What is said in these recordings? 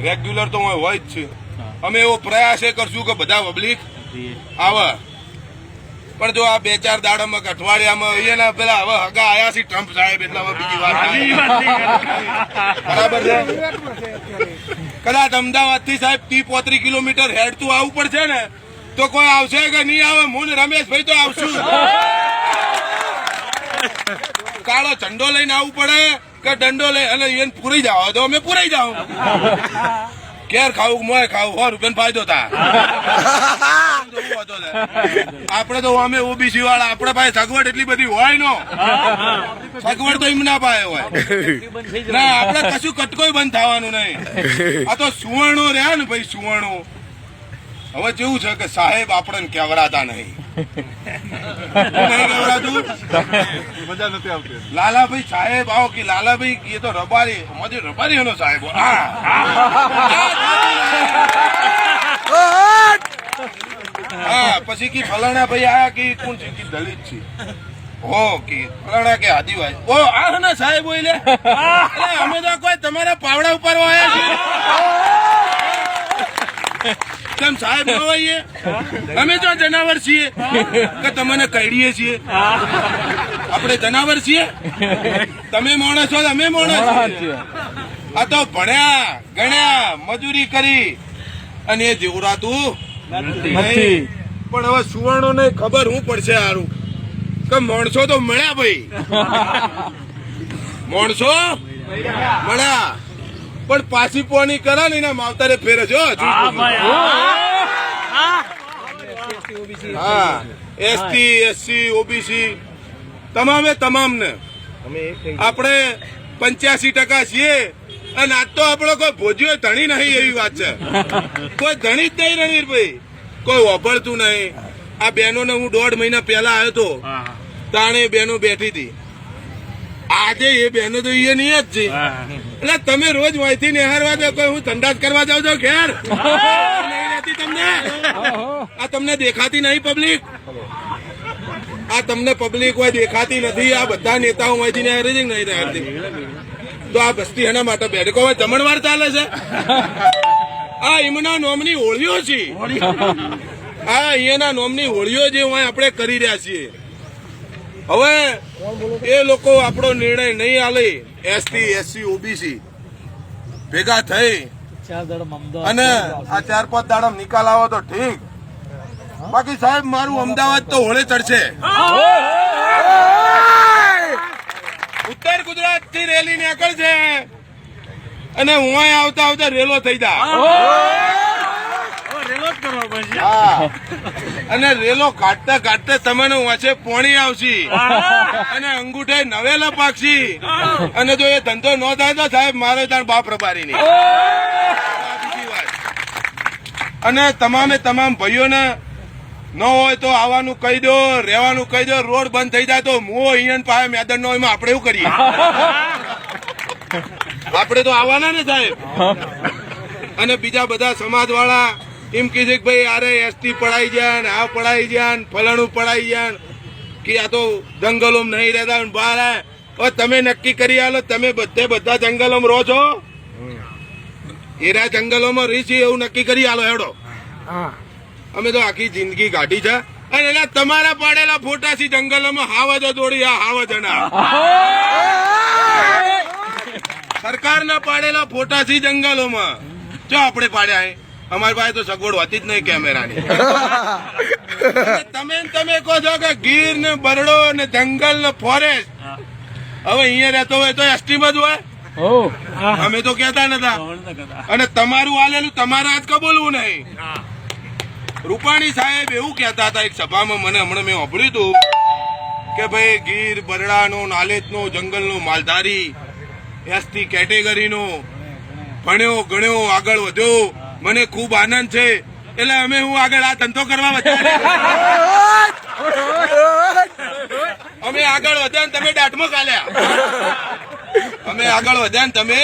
Regular તો હોય હોય જ છે. અમે એવો પ્રયાસ એ કરશું કે બધા પબ્લિક આવે. પણ જો આ બે ચાર દાડામાં અઠવાડિયામાં એના પેલા હવે હગા આયા છે ટ્રમ્પ સાહેબ એટલે બીજી વાત બરાબર છે? કદાચ અમદાવાદથી સાહેબ ત્રી પોત્રી કિલોમીટર હેડતું આવવું પડશે ને તો કોઈ આવશે કે નહીં આવે? હું ને રમેશભાઈ તો આવશું. કાળો ઝંડો લઈને આવવું પડે. કે દંડો લઈ અને એને પૂરી જાવ તો અમે પૂરી જાવ કેર ખાવું મોય ખાવું, સો રૂપિયા ફાયદો થાય. આપડે તો અમે ઓબીસી વાળા આપડે પાસે સગવડ એટલી બધી હોય નો. સગવડ તો એમના પાસે હોય. ના આપડે કશું કટકોય બંધ થવાનું નહીં. આ તો સુવર્ણો રહ્યા ને ભાઈ, સુવર્ણો. હવે જેવું છે કે સાહેબ આપણને કેવડાતા નહીં. મજા નથી આવતી. લાલાભાઈ સાહેબ આવો કે લાલાભાઈ એ તો રબારી અમારી રબારી એનો સાહેબ. હા. હા પછી કે ફલાણા ભાઈ આયા કે કોણ છે? કે દલિત છે. ઓ કે ફલાણા કે આદિવાસી. ઓ આ ને સાહેબ હોય લે. અમે તો કોઈ તમારા પાવડા ઉપર આવ્યા છીએ. કેમ સાહેબ ન હોઈએ? અમે તો જનાવર છીએ. કે તમને કહીએ છીએ. આપણે જનાવર છીએ? તમે માણસ છો અમે માણસ છીએ. આ તો ભણ્યા ગણ્યા મજૂરી કરી. અને એ જીવરાતું નહીં. પણ હવે સુવર્ણો ને ખબર હું પડશે હારું. કે માણસો તો મળ્યા ભાઈ. માણસો મળ્યા. પણ પાછી પોની કરા ને એના માવતારે ફેરે જો હા એસટી એસસી ઓબીસી તમામે તમામ ને આપણે પંચ્યાસી ટકા છીએ અને આજ તો આપણો કોઈ ભોજ્યો ધણી નહીં એવી વાત છે. કોઈ ધણી જ નહીં રણવીરભાઈ કોઈ વાપરતું નહીં. આ બહેનો ને હું દોઢ મહિના પહેલા આવ્યો તો તાણે બહેનો બેઠી હતી. આજે એ બહેનો તો એ નહીં જ છે. એટલે તમે રોજ વાયથી નિહારવા દો કોઈ હું સંડાસ કરવા જાઉં છો ઘેર. નહીં રહેતી તમને. આ તમને દેખાતી નહીં પબ્લિક આ તમને પબ્લિક હોય દેખાતી નથી. આ બધા નેતાઓ માંથી નિહારે છે નહીં રહેતી? તો આ બસ્તી એના માટે બેઠકો હોય જમણવાર ચાલે છે. આ એમના નોમની હોળીઓ છે. આ અહીંયાના નોમની હોળીઓ જે હોય આપણે કરી રહ્યા છીએ. હવે એ લોકો આપણો નિર્ણય નહીં આલે. એસટી એસસી ઓબીસી ભેગા થઈ અને આ ચાર પાંચ દાડમ નિકાલ આવો તો ઠીક. બાકી સાહેબ મારું અમદાવાદ તો હોળે ચડશે. ઉત્તર ગુજરાતથી રેલી નીકળશે. અને હું આવતા આવતા રેલો થઈ જા. હા. અને રેલો કાઢતા કાઢતા તમને વાંચે પોણી આવશે. અને અંગૂઠે નવેલા પાકશી. અને જો એ ધંધો ન થાય તો સાહેબ મારે તાર બાપ રબારી ની અને તમામે તમામ ભાઈઓને ન હોય તો આવવાનું કહી દો રહેવાનું કહી દો રોડ બંધ થઈ જાય તો હું અહીંયા પાસે મેદાન નો એમાં આપણે એવું કરીએ? આપણે તો આવવાના ને સાહેબ. અને બીજા બધા સમાજ વાળા એમ કે છે કે ભાઈ અરે એસટી પડાઈ જાય ને આ પડાઈ જાય ને ફલાણું પડાઈ જાય કે આ તો જંગલોમાં નહીં રહેતા બહાર. હવે તમે નક્કી કરી આલો તમે બધે બધા જંગલોમાં રહો છો? એરા જંગલોમાં રહી છે એવું નક્કી કરી આલો હેડો. અમે તો આખી જિંદગી કાઢી છે. અને એના તમારા પાડેલા ફોટા છે જંગલોમાં હાવજો દોડી આ હાવજના સરકારના પાડેલા ફોટા છે જંગલોમાં. જો આપણે પાડ્યા અમારી પાસે તો સગવડ હોતી જ નહીં કેમેરાની. તમે તમે કહો છો કે ગીર ને બરડો ને જંગલ ને ફોરેસ્ટ હવે અહીંયા રહેતો હોય તો એસટી માં જ હોય? અમે તો કેતા નતા. અને તમારું આલેલું તમારે આજ કબૂલવું નહીં. રૂપાણી સાહેબ એવું કહેતા હતા એક સભામાં મને હમણાં મેં સાંભળ્યું હતું કે ભાઈ ગીર બરડાનો નાલેજનો જંગલનો માલધારી એસટી કેટેગરીનો ભણ્યો ગણ્યો આગળ વધ્યો. મને ખૂબ આનંદ છે. એટલે અમે હું આગળ આ ધંધો કરવા વધ્યા અમે આગળ વધ્યા તમે દાંતમાં કાલ્યા અમે આગળ વધ્યા તમે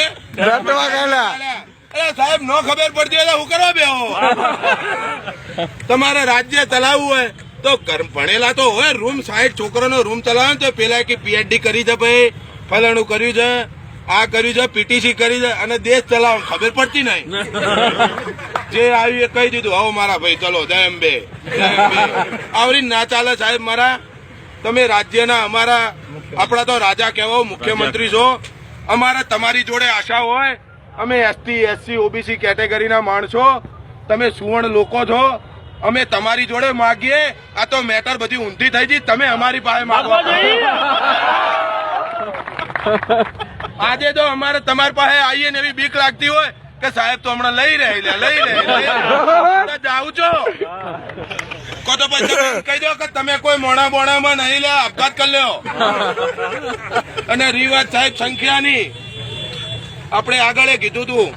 અરે સાહેબ નો ખબર પડતી એટલે હું કરવા બેહો? તમારે રાજ્ય ચલાવવું હોય તો ભણેલા તો હોય. રૂમ સાઈઠ છોકરાનો રૂમ ચલાવે તો પેલા કે પીએચડી કરી છે ભાઈ. ફલાણું કર્યું છે. આ કર્યું છે પીટીસી કરી છે અને દેશ ચલાવ ખબર પડતી નહીં. જે આવ્યું એ કહી દીધું આવો મારા ભાઈ ચલો જય અંબે આવરી ના ચાલે સાહેબ મારા. તમે રાજ્યના અમારા આપણા તો રાજા કહેવો મુખ્યમંત્રી છો. અમારે તમારી જોડે આશા હોય અમે એસટી એસસી ઓબીસી કેટેગરીના માણસો તમે સુવર્ણ લોકો છો. અમે તમારી જોડે માગીએ. આ તો મેટર બધી ઊંધી થઈ ગઈ. તમે અમારી પાસે માગવા આજે તો અમારે તમારી પાસે આવીએ ને એવી બીક લાગતી હોય કે સાહેબ તો હમણાં લઈ રહે લઈ રહે જાઉં છો. કો તો પછી કહી દો કે તમે કોઈ મોણા બોણામાં નહીં લે આપઘાત કરી લ્યો. અને રિવાજ સાહેબ સંખ્યાની. આપણે આગળ કીધું તું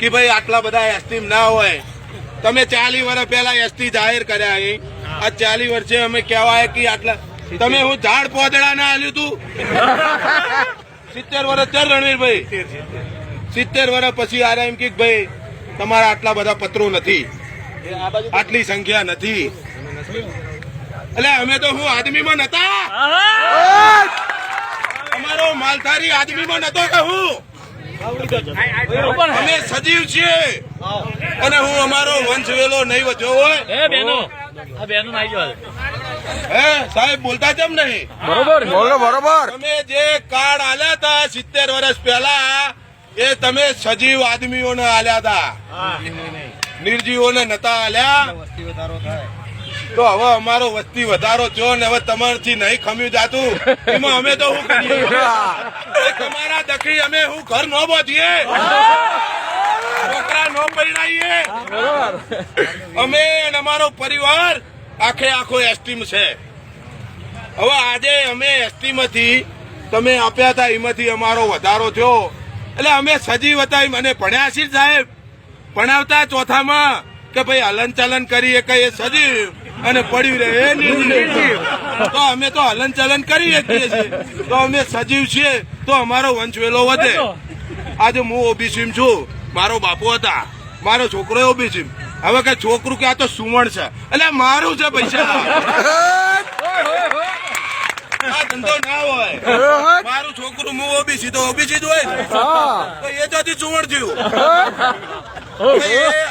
કે ભાઈ આટલા બધા એસટી ના હોય. તમે ચાલી વર્ષ પહેલા એસટી જાહેર કર્યા અહીં. આ ચાલી વર્ષે અમે કહેવાય કે આટલા તમે હું ઝાડ પોદડા ના આલ્યું તું? સિત્તેર વર્ષ ચાર રણવીરભાઈ. સિત્તેર વર્ષ પછી આરે એમ કે ભાઈ તમારા આટલા બધા પત્રો નથી. આટલી સંખ્યા નથી. એટલે અમે તો હું આદમીમાં નતા. અમારો માલધારી આદમીમાં નતો કે હું. અમે સજીવ છીએ. અને હું અમારો વંશ વેલો નહીં વચ્ચો હોય. હે સાહેબ બોલતા કેમ નહીં? બરોબર. બોલો બરોબર. તમે જે કાર્ડ આલ્યા હતા સિત્તેર વર્ષ પહેલા એ તમે સજીવ આદમીઓને આલ્યા હતા. નિર્જીવોને નતા આલ્યા. તો હવે અમારો વસ્તી વધારો થયો ને હવે તમારથી નહીં ખમ્યું જાતું. એમાં અમે તો શું કરીએ? તમારા દખી અમે હું ઘર ન બોધીએ? છોકરા ન પરિણાઈએ? અમે અને અમારો પરિવાર આખે આખો એસટીમ છે. હવે આજે અમે એસટીમાંથી તમે આપ્યા હતા, એમાંથી અમારો વધારો થયો. એટલે અમે સજીવ હતા અને ભણ્યા છીએ સાહેબ ભણાવતા ચોથામાં કે ભાઈ હલન ચલન કરીએ કે એ સજીવ અને પડ્યું રહે તો અમે તો હલન ચલન કરી શકીએ છીએ. તો અમે સજીવ છીએ, તો અમારો વંશ વેલો વધે. આજે હું ઓબીસી છું. મારો બાપુ હતા. મારો છોકરો ઓબીસી હવે કે છોકરું કે આ તો સુવર્ણ છે. એટલે મારું છે પૈસા. આ ધંધો ના હોય. મારું છોકરું હું ઓબીસી તો ઓબીસી જ હોય. તો એ જતી સુવર્ણ થયું.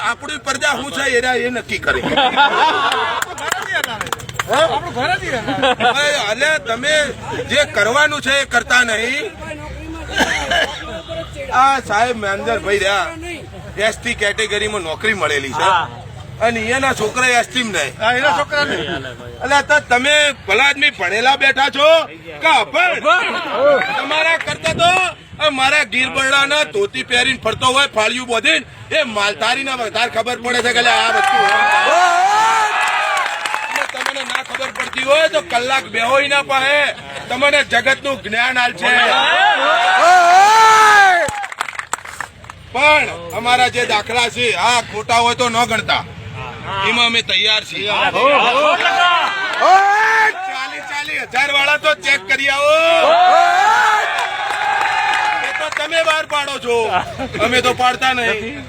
આપણી પ્રજા શું છે એ નક્કી કરે. અલે તમે જે કરવાનું છે એ કરતા નહીં. આ સાહેબ મેનેજર ભાઈ રહ્યા. એસટી કેટેગરીમાં નોકરી મળેલી છે. અને એના છોકરા એસટી નહીં. એના છોકરા નહીં એટલે તો તમે ભલા આદમી ભણેલા બેઠા છો? કે અભણ તમારા કરતા તો મારા ગીર બરડાના ધોતી પહેરીને ફરતો હોય ફાળિયું બોધીને એ માલધારીના વધારે ખબર પડે છે કે આ વસ્તુ તમને ના ખબર પડતી હોય તો કલાક બેહો ના પાસે તમને જગતનું જ્ઞાન હાલ છે પણ અમારા જે દાખલા છે આ ખોટા હોય તો ન ગણતા. એમાં અમે તૈયાર છીએ. ચાલી ચાલી હજાર વાળા તો ચેક કરી આવો. તમે બહાર પાડો છો. અમે તો પાડતા નહીં.